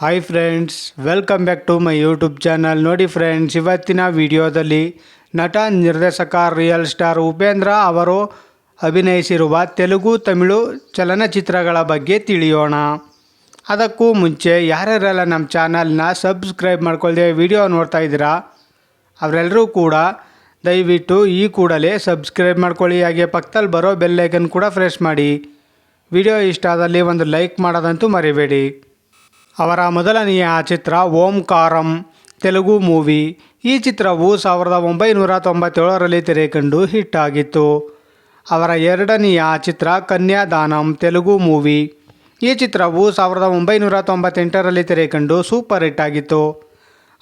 Hi friends welcome back to my YouTube channel ನೋಡಿ friends ಇವತ್ತಿನ ವಿಡಿಯೋದಲ್ಲಿ ನಟ, ನಿರ್ದೇಶಕ ರಿಯಲ್ ಸ್ಟಾರ್ ಉಪೇಂದ್ರ ಅವರು ಅಭಿನಯಿಸಿರುವ ತೆಲುಗು, ತಮಿಳು ಚಲನಚಿತ್ರಗಳ ಬಗ್ಗೆ ತಿಳಿಯೋಣ. ಅದಕ್ಕೂ ಮುಂಚೆ ಯಾರ್ಯಾರೆಲ್ಲ ನಮ್ಮ ಚಾನಲ್ನ ಸಬ್ಸ್ಕ್ರೈಬ್ ಮಾಡ್ಕೊಳ್ದೆ ವಿಡಿಯೋ ನೋಡ್ತಾ ಇದ್ದೀರಾ ಅವರೆಲ್ಲರೂ ಕೂಡ ದಯವಿಟ್ಟು ಈ ಕೂಡಲೇ ಸಬ್ಸ್ಕ್ರೈಬ್ ಮಾಡ್ಕೊಳ್ಳಿ. ಹಾಗೆ ಪಕ್ಕದಲ್ಲಿ ಬರೋ ಬೆಲ್ಲೈಕನ್ ಕೂಡ ಫ್ರೆಶ್ ಮಾಡಿ. ವಿಡಿಯೋ ಇಷ್ಟ ಆದಲ್ಲಿ ಒಂದು ಲೈಕ್ ಮಾಡೋದಂತೂ ಮರಿಬೇಡಿ. ಅವರ ಮೊದಲನೆಯ ಚಿತ್ರ ಓಂಕಾರಂ, ತೆಲುಗು ಮೂವಿ. ಈ ಚಿತ್ರವು ಸಾವಿರದ ಒಂಬೈನೂರ ತೊಂಬತ್ತೇಳರಲ್ಲಿ ತೆರೆಕಂಡು ಹಿಟ್ ಆಗಿತ್ತು ಅವರ ಎರಡನೆಯ ಚಿತ್ರ ಕನ್ಯಾದಾನಂ, ತೆಲುಗು ಮೂವಿ. ಈ ಚಿತ್ರವು ಸಾವಿರದ ಒಂಬೈನೂರ ತೊಂಬತ್ತೆಂಟರಲ್ಲಿ ತೆರೆಕಂಡು ಸೂಪರ್ ಹಿಟ್ ಆಗಿತ್ತು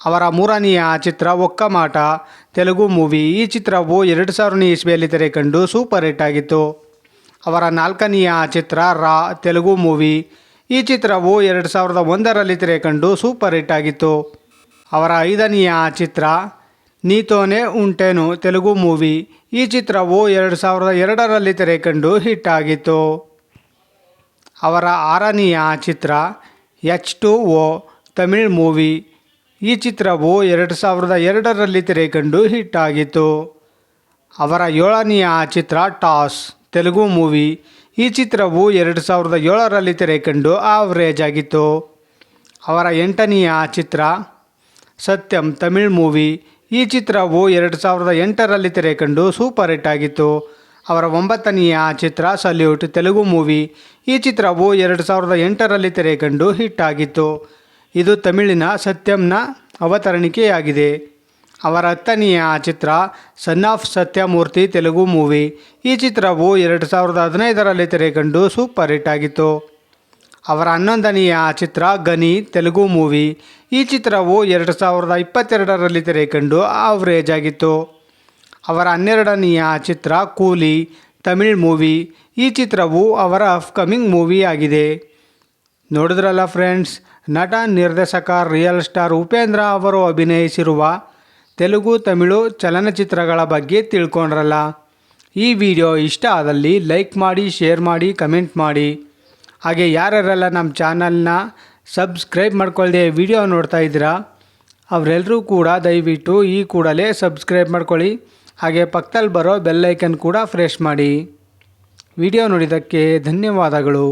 ಅವರ ಮೂರನೆಯ ಚಿತ್ರ ಒಕ್ಕಮಾಟ, ತೆಲುಗು ಮೂವಿ. ಈ ಚಿತ್ರವು ಎರಡು ಸಾವಿರನೇ ಇಸ್ವಿಯಲ್ಲಿ ತೆರೆಕಂಡು ಸೂಪರ್ ಹಿಟ್ ಆಗಿತ್ತು ಅವರ ನಾಲ್ಕನೆಯ ಚಿತ್ರ ರಾ, ತೆಲುಗು ಮೂವಿ. ಈ ಚಿತ್ರವು ಎರಡು ಸಾವಿರದ ಒಂದರಲ್ಲಿ ತೆರೆಕಂಡು ಸೂಪರ್ ಹಿಟ್ ಆಗಿತ್ತು. ಅವರ ಐದನೆಯ ಚಿತ್ರ ನೀತೋನೆ ಉಂಟೇನು ತೆಲುಗು ಮೂವಿ ಈ ಚಿತ್ರವು ಎರಡು ಸಾವಿರದ ಎರಡರಲ್ಲಿ ತೆರೆಕಂಡು ಹಿಟ್ ಆಗಿತ್ತು. ಅವರ ಆರನೆಯ ಚಿತ್ರ H two O Tamil movie ಈ ಚಿತ್ರವು ಎರಡು ಸಾವಿರದ ಎರಡರಲ್ಲಿ ತೆರೆಕಂಡು ಹಿಟ್ ಆಗಿತ್ತು. ಅವರ ಏಳನೆಯ ಚಿತ್ರ ಟಾಸ್ ತೆಲುಗು ಮೂವಿ ಈ ಚಿತ್ರವು ಎರಡು ಸಾವಿರದ ಏಳರಲ್ಲಿ ತೆರೆಕಂಡು ಆವರೇಜ್ ಆಗಿತ್ತು ಅವರ ಎಂಟನೆಯ ಚಿತ್ರ, ಸತ್ಯಂ ತಮಿಳ್ ಮೂವಿ. ಈ ಚಿತ್ರವು ಎರಡು ಸಾವಿರದ ಎಂಟರಲ್ಲಿ ತೆರೆಕಂಡು ಸೂಪರ್ ಹಿಟ್ ಆಗಿತ್ತು. ಅವರ ಒಂಬತ್ತನೆಯ ಚಿತ್ರ, ಸಲ್ಯೂಟ್ ತೆಲುಗು ಮೂವಿ. ಈ ಚಿತ್ರವು ಎರಡು ಸಾವಿರದ ಎಂಟರಲ್ಲಿ ತೆರೆಕಂಡು ಹಿಟ್ ಆಗಿತ್ತು. ಇದು ತಮಿಳಿನ ಸತ್ಯಂನ ಅವತರಣಿಕೆಯಾಗಿದೆ. ಅವರ ಹತ್ತನೆಯ ಚಿತ್ರ son of Satyamurthy Telugu movie ಈ ಚಿತ್ರವು ಎರಡು ಸಾವಿರದ ಹದಿನೈದರಲ್ಲಿ ತೆರೆಕಂಡು ಸೂಪರ್ ಹಿಟ್ ಆಗಿತ್ತು. ಅವರ ಹನ್ನೊಂದನೆಯ ಚಿತ್ರ ಗನಿ ತೆಲುಗು ಮೂವಿ ಈ ಚಿತ್ರವು ಎರಡು ಸಾವಿರದ ಇಪ್ಪತ್ತೆರಡರಲ್ಲಿ ತೆರೆಕಂಡು ಆವ್ರೇಜ್ ಆಗಿತ್ತು. ಅವರ ಹನ್ನೆರಡನೆಯ ಚಿತ್ರ ಕೂಲಿ ತಮಿಳ್ ಮೂವಿ ಈ ಚಿತ್ರವು ಅವರ ಅಪ್ಕಮಿಂಗ್ ಮೂವಿ ಆಗಿದೆ. ನೋಡಿದ್ರಲ್ಲ ಫ್ರೆಂಡ್ಸ್ ನಟ, ನಿರ್ದೇಶಕ ರಿಯಲ್ ಸ್ಟಾರ್ ಉಪೇಂದ್ರ ಅವರು ಅಭಿನಯಿಸಿರುವ ತೆಲುಗು, ತಮಿಳು ಚಲನಚಿತ್ರಗಳ ಬಗ್ಗೆ ತಿಳ್ಕೊಂಡ್ರಲ್ಲ? ಈ ವಿಡಿಯೋ ಇಷ್ಟ ಆದಲ್ಲಿ ಲೈಕ್ ಮಾಡಿ, ಶೇರ್ ಮಾಡಿ, ಕಮೆಂಟ್ ಮಾಡಿ. ಹಾಗೆ ಯಾರ್ಯಾರೆಲ್ಲ ನಮ್ಮ ಚಾನಲ್ನ ಸಬ್ಸ್ಕ್ರೈಬ್ ಮಾಡ್ಕೊಳ್ಳದೆ ವಿಡಿಯೋ ನೋಡ್ತಾ ಇದ್ದೀರಾ ಅವರೆಲ್ಲರೂ ಕೂಡ ದಯವಿಟ್ಟು ಈ ಕೂಡಲೇ ಸಬ್ಸ್ಕ್ರೈಬ್ ಮಾಡ್ಕೊಳ್ಳಿ. ಹಾಗೆ ಪಕ್ಕದಲ್ಲಿ ಬರೋ ಬೆಲ್ಲೈಕನ್ ಕೂಡ ಫ್ರೆಶ್ ಮಾಡಿ. ವಿಡಿಯೋ ನೋಡಿದ್ದಕ್ಕೆ ಧನ್ಯವಾದಗಳು.